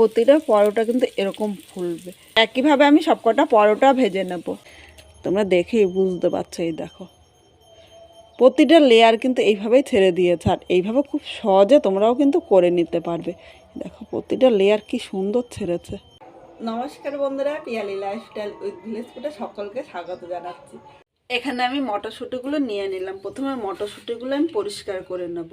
প্রতিটা পরোটা কিন্তু এরকম ফুলবে। একইভাবে আমি সবকটা পরোটা ভেজে নেব। তোমরা দেখেই বুঝতে পারছ, এই দেখো। প্রতিটা লেয়ার কিন্তু এইভাবেই ছেড়ে দিয়েছে, আর এইভাবে খুব সহজে তোমরাও কিন্তু করে নিতে পারবে। দেখো, প্রতিটা লেয়ার কি সুন্দর ছেড়েছে। নমস্কার বন্ধুরা, পিয়ালি লাইফস্টাইল উইথ ভিলেজ সকলকে স্বাগত জানাচ্ছি। এখানে আমি মটরশুঁটিগুলো নিয়ে নিলাম। প্রথমে মটরশুঁটিগুলো আমি পরিষ্কার করে নেব।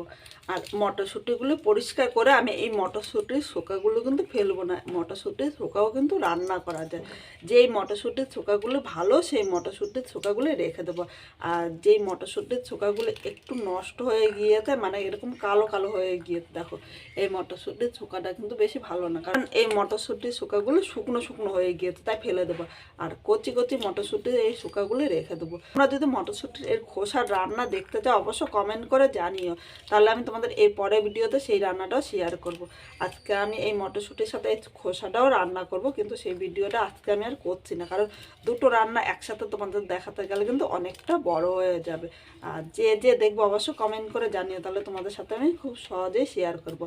আর মটরশুঁটিগুলো পরিষ্কার করে আমি এই মটরশুঁটির শোকাগুলো কিন্তু ফেলব না। মটরশুঁটির শোকাও কিন্তু রান্না করা যায়। যেই মটরশুঁটির শোকাগুলো ভালো, সেই মটরশুঁটির শোকাগুলো রেখে দেবো। আর যেই মটরশুঁটির শোকাগুলো একটু নষ্ট হয়ে গিয়েছে মানে এরকম কালো কালো হয়ে গিয়েছে, দেখো, এই মটরশুঁটির শোকাটা কিন্তু বেশি ভালো না। কারণ এই মটরশুঁটির শোকাগুলো শুকনো শুকনো হয়ে গিয়েছে, তাই ফেলে দেবো। আর কচি কচি মটরশুঁটির এই শোকাগুলো রেখে দেবো। তোমরা যদি মটরশুঁটির এর খোসার রান্না দেখতে চাও অবশ্য কমেন্ট করে জানিও। তাহলে আমি তোমাদের এই পরের ভিডিওতে সেই রান্নাটাও শেয়ার করব। আজকে আমি এই মটরশুঁটির সাথে এই খোসাটাও রান্না করব, কিন্তু সেই ভিডিওটা আজকে আমি আর করছি না। কারণ দুটো রান্না একসাথে তোমাদের দেখাতে গেলে কিন্তু অনেকটা বড় হয়ে যাবে। আর যে যে দেখব অবশ্য কমেন্ট করে জানিও, তাহলে তোমাদের সাথে আমি খুব সহজেই শেয়ার করব।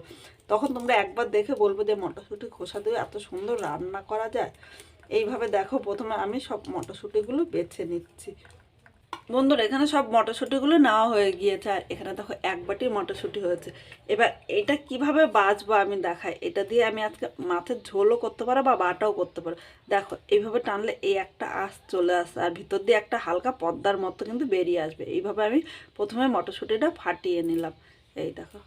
তখন তোমরা একবার দেখে বলব যে মটরশুঁটি খোসা দিয়ে এত সুন্দর রান্না করা যায়। এইভাবে দেখো, প্রথমে আমি সব মটরশুঁটিগুলো বেছে নিচ্ছি। বন্ধুরা, এখানে সব মটরশুঁটিগুলো নেওয়া হয়ে গিয়েছে, আর এখানে দেখো এক বাটি মটরশুঁটি হয়েছে। এবার এটা কীভাবে বাজবো আমি দেখাই। এটা দিয়ে আমি আজকে মাছের ঝোলও করতে পারো বা বাটাও করতে পারো। দেখো, এইভাবে টানলে এই একটা আঁশ চলে আসে, আর ভিতর দিয়ে একটা হালকা পদ্মার মতো কিন্তু বেরিয়ে আসবে। এইভাবে আমি প্রথমে মটরশুঁটিটা ফাটিয়ে নিলাম। এই দেখো।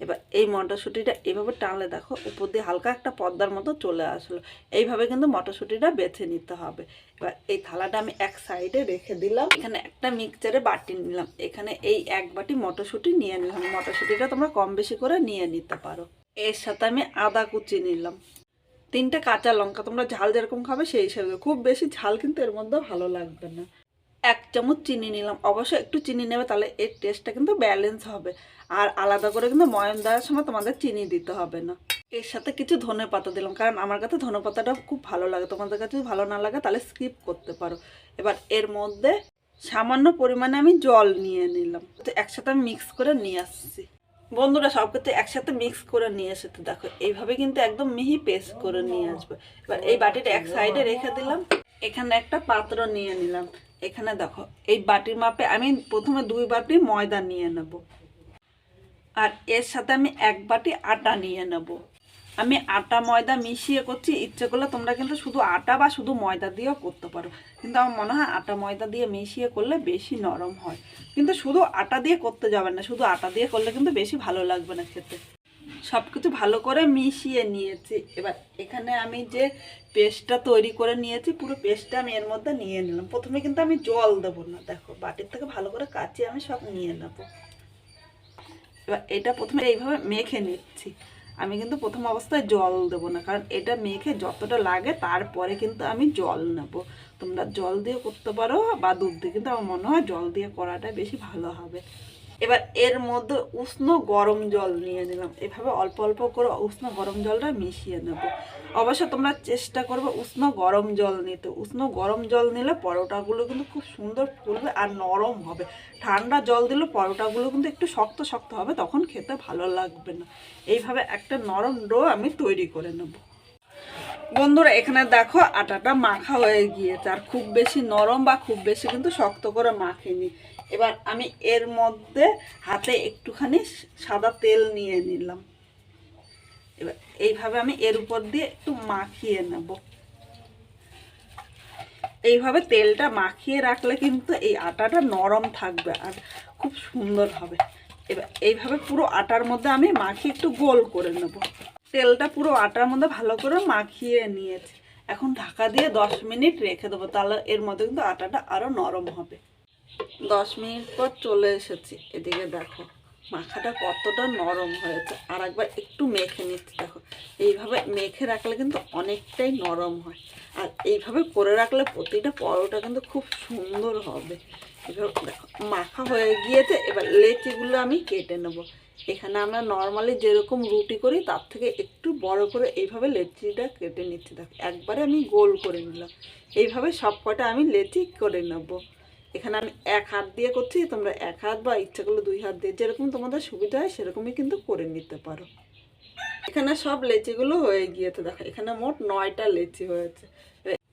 এবার এই মটরশুঁটিটা এইভাবে টানলে দেখো উপর দিয়ে হালকা একটা পর্দার মতো চলে আসলো। এইভাবে কিন্তু মটরশুঁটিটা বেছে নিতে হবে। এবার এই থালাটা আমি এক সাইডে রেখে দিলাম। এখানে একটা মিক্সচারে বাটি নিলাম। এখানে এই এক বাটি মটরশুঁটি নিয়ে নিলাম। মটরশুঁটিটা তোমরা কম বেশি করে নিয়ে নিতে পারো। এর সাথে আমি আদা কুচি নিলাম। তিনটে কাঁচা লঙ্কা, তোমরা ঝাল যেরকম খাবে সেই হিসাবে। খুব বেশি ঝাল কিন্তু এর মধ্যে ভালো লাগবে না। এক চামচ চিনি নিলাম। অবশ্যই একটু চিনি নেবে, তাহলে এর টেস্টটা কিন্তু ব্যালেন্স হবে। আর আলাদা করে কিন্তু ময়ন দেওয়ার সময় তোমাদের চিনি দিতে হবে না। এর সাথে কিছু ধনে পাতা দিলাম, কারণ আমার কাছে ধনে পাতাটা খুব ভালো লাগে। তোমাদের কাছে ভালো না লাগে, তাহলে স্কিপ করতে পারো। এবার এর মধ্যে সামান্য পরিমাণে আমি জল নিয়ে নিলাম। তো একসাথে আমি মিক্স করে নিয়ে আসছি। বন্ধুরা, সব কিছু একসাথে মিক্স করে নিয়ে এসেছে দেখো। এইভাবে কিন্তু একদম মিহি পেস্ট করে নিয়ে আসবে। এবার এই বাটিটা এক সাইডে রেখে দিলাম। এখানে একটা পাত্র নিয়ে নিলাম। এখানে দেখো, এই বাটির মাপে আমি প্রথমে দুই বাটি ময়দা নিয়ে নেব। আর এর সাথে আমি এক বাটি আটা নিয়ে নেব। আমি আটা, ময়দা মিশিয়ে করছি, ইচ্ছে করলে তোমরা কিন্তু শুধু আটা বা শুধু ময়দা দিয়েও করতে পারো। কিন্তু আমার মনে হয় আটা, ময়দা দিয়ে মিশিয়ে করলে বেশি নরম হয়। কিন্তু শুধু আটা দিয়ে করতে যাবে না, শুধু আটা দিয়ে করলে কিন্তু বেশি ভালো লাগবে না খেতে। সব কিছু ভালো করে মিশিয়ে নিয়েছি। এবার এখানে আমি যে পেস্টটা তৈরি করে নিয়েছি, পুরো পেস্টটা আমি এর মধ্যে নিয়ে নিলাম। প্রথমে কিন্তু আমি জল দেবো না, দেখো, বাটির থেকে ভালো করে কাচিয়ে আমি সব নিয়ে নেব। এবার এটা প্রথমে এইভাবে মেখে নিচ্ছি। আমি কিন্তু প্রথম অবস্থায় জল দেবো না, কারণ এটা মেখে যতটা লাগে তারপরে কিন্তু আমি জল নেব। তোমরা জল দিয়ে করতে পারো বা দুধ দিয়ে, কিন্তু আমার মনে হয় জল দিয়ে করাটা বেশি ভালো হবে। এবার এর মধ্যে উষ্ণ গরম জল নিয়ে নিলাম। এভাবে অল্প অল্প করে উষ্ণ গরম জলটা মিশিয়ে নেব। অবশ্য তোমরা চেষ্টা করবে উষ্ণ গরম জল নিতে। উষ্ণ গরম জল নিলে পরোটাগুলো কিন্তু খুব সুন্দর ফুলবে আর নরম হবে। ঠান্ডা জল দিলে পরোটাগুলো কিন্তু একটু শক্ত শক্ত হবে, তখন খেতে ভালো লাগবে না। এইভাবে একটা নরম ডো আমি তৈরি করে নেব। বন্ধুরা, এখানে দেখো আটাটা মাখা হয়ে গিয়েছে, আর খুব বেশি নরম বা খুব বেশি কিন্তু শক্ত করে মাখিনি। এবার আমি এর মধ্যে হাতে একটুখানি সাদা তেল নিয়ে নিলাম। এবার এইভাবে আমি এর উপর দিয়ে একটু মাখিয়ে নেব। এইভাবে তেলটা মাখিয়ে রাখলে কিন্তু এই আটাটা নরম থাকবে আর খুব সুন্দর হবে। এবার এইভাবে পুরো আটার মধ্যে আমি মাখিয়ে একটু গোল করে নেব। তেলটা পুরো আটার মধ্যে ভালো করে মাখিয়ে নিয়েছি। এখন ঢাকা দিয়ে দশ মিনিট রেখে দেবো, তাহলে এর মধ্যে কিন্তু আটাটা আরও নরম হবে। দশ মিনিট পর চলে এসেছি, এদিকে দেখো, মাখাটা কতটা নরম হয়েছে। আর একবার একটু মেখে নিচ্ছি, দেখো, এইভাবে মেখে রাখলে কিন্তু অনেকটাই নরম হয়। আর এইভাবে করে রাখলে প্রতিটা পরোটা কিন্তু খুব সুন্দর হবে। এভাবে দেখো, মাখা হয়ে গিয়েছে, এবার লেচিগুলো আমি কেটে নেব। এখানে আমরা নর্মালি যেরকম রুটি করি, তার থেকে একটু বড় করে এইভাবে লেচিটা কেটে নিচ্ছি। দেখো, একবারে আমি গোল করে নিলাম। এইভাবে সব কটা আমি লেচি করে নেব। এখানে আমি এক হাত দিয়ে করছি, তোমরা এক হাত বা ইচ্ছা করলে দুই হাত দিয়ে যেরকম তোমাদের সুবিধা হয়, সেরকমই কিন্তু করে নিতে পারো। এখানে সব লেচিগুলো হয়ে গিয়েছে। দেখো, এখানে মোট নয়টা লেচি হয়েছে।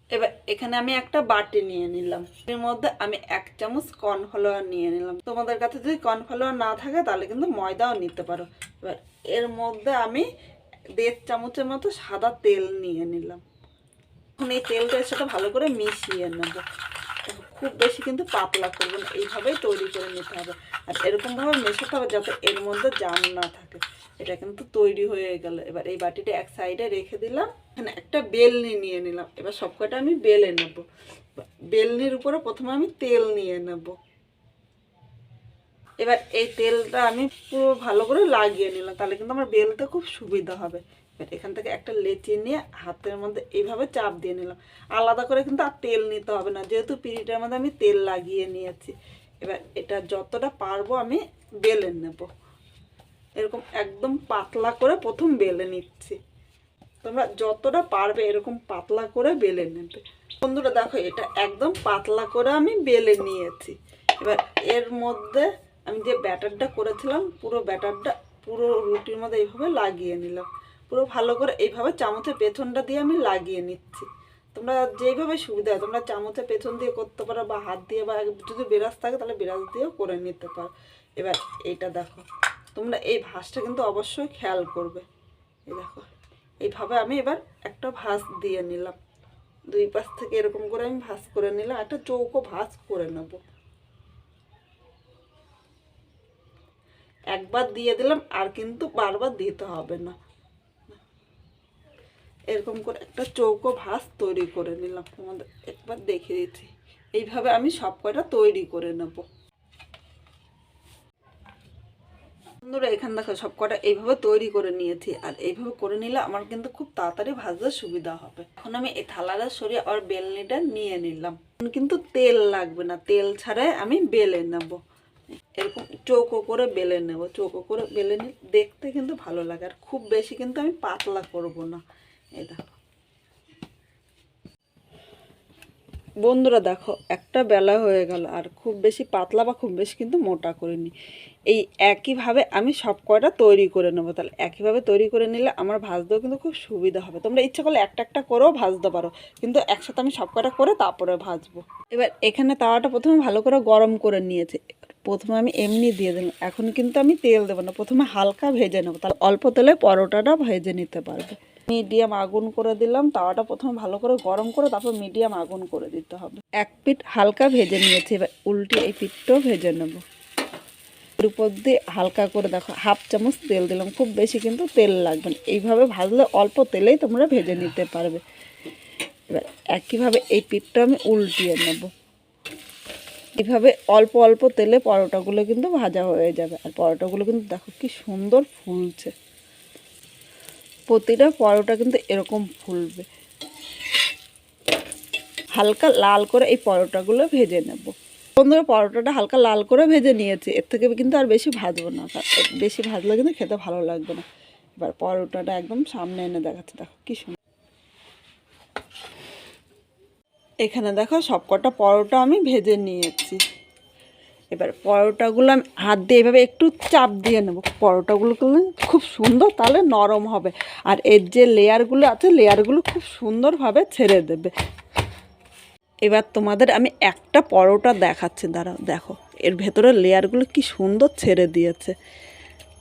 এবার- এখানে আমি একটা বাটি নিয়ে নিলাম। এর মধ্যে আমি এক চামচ কর্নফ্লাওয়ার নিয়ে নিলাম। তোমাদের কাছে যদি কর্নফ্লাওয়ার না থাকে, তাহলে কিন্তু ময়দাও নিতে পারো। এবার এর মধ্যে আমি দেড় চামচের মতো সাদা তেল নিয়ে নিলাম। এখন এই তেলটা সাথে ভালো করে মিশিয়ে নেব। খুব বেশি কিন্তু পাতলা করবেন, এইভাবেই তৈরি করে নিতে হবে। আর এরকমভাবে মেশাতে হবে যাতে এর মধ্যে জাম না থাকে। এটা কিন্তু তৈরি হয়ে গেল। এবার এই বাটিটা এক সাইডে রেখে দিলাম। এখানে একটা বেলনি নিয়ে নিলাম। এবার সবকটা আমি বেলে নেব। বেলনির উপরে প্রথমে আমি তেল নিয়ে নেব। এবার এই তেলটা আমি পুরো ভালো করে লাগিয়ে নিলাম। তাহলে কিন্তু আমার বেলতে খুব সুবিধা হবে। এবার এখান থেকে একটা লেচি নিয়ে হাতের মধ্যে এইভাবে চাপ দিয়ে নিলাম। আলাদা করে কিন্তু আর তেল নিতে হবে না, যেহেতু পিড়িটার মধ্যে আমি তেল লাগিয়ে নিয়েছি। এবার এটা যতটা পারব আমি বেলে নেব। এরকম একদম পাতলা করে প্রথম বেলে নিচ্ছি। তোমরা যতটা পারবে এরকম পাতলা করে বেলে নেবে। বন্ধুরা দেখো, এটা একদম পাতলা করে আমি বেলে নিয়েছি। এবার এর মধ্যে আমি যে ব্যাটারটা করেছিলাম, পুরো ব্যাটারটা পুরো রুটির মধ্যে এইভাবে লাগিয়ে নিলাম। পুরো ভালো করে এইভাবে চামচের পেছনটা দিয়ে আমি লাগিয়ে নিচ্ছি। তোমরা যেইভাবে সুবিধা তোমরা চামচের পেছন দিয়ে করতে পারো বা হাত দিয়ে বা যদি বিরাজ থাকে তাহলে বিরাজ দিয়েও করে নিতে পারো। এবার এইটা দেখো, তোমরা এই ভাঁজটা কিন্তু অবশ্যই খেয়াল করবে। এই দেখো, এইভাবে আমি এবার একটা ভাঁজ দিয়ে নিলাম। দুই পাশ থেকে এরকম করে আমি ভাঁজ করে নিলাম, একটা চৌকো ভাঁজ করে নেব। একবার দিয়ে দিলাম, আর কিন্তু বারবার দিতে হবে না। এরকম করে একটা চৌকো ভাঁজ তৈরি করে নিলাম। তোমাদের একবার দেখে দিচ্ছি। এইভাবে আমি সব কয়টা তৈরি করে নেব। বন্ধুরা, এখান দেখো সব কটা এইভাবে তৈরি করে নিয়েছি। আর এইভাবে করে নিলে আমার কিন্তু খুব তাড়াতাড়ি ভাজতে সুবিধা হবে। এখন আমি এই থালাটা সরিয়ে আর বেলনিটা নিয়ে নিলাম। কিন্তু তেল লাগবে না। তেল ছাড়াই আমি বেলে নেব। এরকম চৌকো করে বেলে নেব। চৌকো করে বেলে নিলে দেখতে কিন্তু ভালো লাগে। আর খুব বেশি কিন্তু আমি পাতলা করব না। বন্ধুরা দেখো, একটা বেলা হয়ে গেল, আর খুব বেশি পাতলা বা খুব বেশি কিন্তু মোটা করিনি। এই একইভাবে আমি সব কয়টা তৈরি করে নেব, তাহলে একইভাবে তৈরি করে নিলে আমার ভাজতেও কিন্তু খুব সুবিধা হবে। তোমরা ইচ্ছা করলে একটা একটা করেও ভাজতে পারো, কিন্তু একসাথে আমি সব কয়টা করে তারপরে ভাজবো। এবার এখানে তাওয়াটা প্রথমে ভালো করে গরম করে নিয়েছে। প্রথমে আমি এমনি দিয়ে দিলাম, এখন কিন্তু আমি তেল দেবো না, প্রথমে হালকা ভেজে নেব, তাহলে অল্প তেলে পরোটাটা ভেজে নিতে পারবে। মিডিয়াম আগুন করে দিলাম, তাওয়াটা প্রথমে ভালো করে গরম করে তারপর মিডিয়াম আগুন করে দিতে হবে। এক পিঠ হালকা ভেজে নিয়েছি, এবার উল্টে এই পিঠটাও ভেজে নেব। এর উপর দিয়ে হালকা করে দেখো, হাফ চামচ তেল দিলাম, খুব বেশি কিন্তু তেল লাগবে না। এইভাবে ভাজলে অল্প তেলেই তোমরা ভেজে নিতে পারবে। এবার একইভাবে এই পিঠটা আমি উল্টিয়ে নেব। এইভাবে অল্প অল্প তেলে পরোটাগুলো কিন্তু ভাজা হয়ে যাবে, আর পরোটাগুলো কিন্তু দেখো কি সুন্দর ফুলছে। প্রতিটা পরোটা কিন্তু এরকম ফুলবে। হালকা লাল করে এই পরোটাগুলো ভেজে নেব। বন্ধুরা, পরোটাটা হালকা লাল করে ভেজে নিয়েছি। এর থেকে কিন্তু আর বেশি ভাজবো না। বেশি ভাজলে কিন্তু খেতে ভালো লাগবে না। এবার পরোটাটা একদম সামনে এনে দেখাচ্ছে। দেখো কি সুন্দর এখানে দেখো সবকটা পরোটা আমি ভেজে নিয়েছি। এবার পরোটাগুলো আমি হাত দিয়ে এভাবে একটু চাপ দিয়ে নেব। পরোটাগুলো খুব সুন্দর, তাহলে নরম হবে। আর এর যে লেয়ারগুলো আছে, লেয়ারগুলো খুব সুন্দরভাবে ছেড়ে দেবে। এবার তোমাদের আমি একটা পরোটা দেখাচ্ছি, দাঁড়াও, দেখো। এর ভেতরে লেয়ারগুলো কি সুন্দর ছেড়ে দিয়েছে।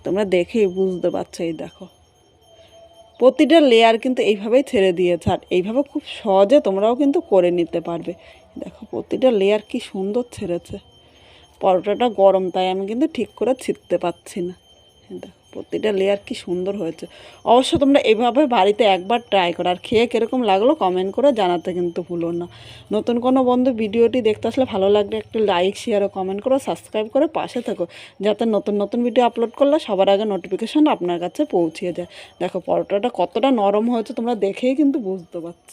তোমরা দেখেই বুঝতে পারছ, এই দেখো। প্রতিটা লেয়ার কিন্তু এইভাবেই ছেড়ে দিয়েছে, আর এইভাবে খুব সহজে তোমরাও কিন্তু করে নিতে পারবে। দেখো, প্রতিটা লেয়ার কি সুন্দর ছেড়েছে। পরোটাটা গরম, তাই আমি কিন্তু ঠিক করে ছিটতে পারছি না। দেখো, প্রতিটা লেয়ার কি সুন্দর হয়েছে। অবশ্য তোমরা এভাবে বাড়িতে একবার ট্রাই করো, আর খেয়ে কীরকম লাগল কমেন্ট করে জানাতে কিন্তু ভুলো না। নতুন কোনো বন্ধু ভিডিওটি দেখতে আসলে ভালো লাগলে একটু লাইক শেয়ার ও কমেন্ট করো সাবস্ক্রাইব করে পাশে থাকো, যাতে নতুন নতুন ভিডিও আপলোড করলে সবার আগে নোটিফিকেশন আপনার কাছে পৌঁছে যায়। দেখো, পরোটাটা কতটা নরম হয়েছে তোমরা দেখেই কিন্তু বুঝতে পারছ।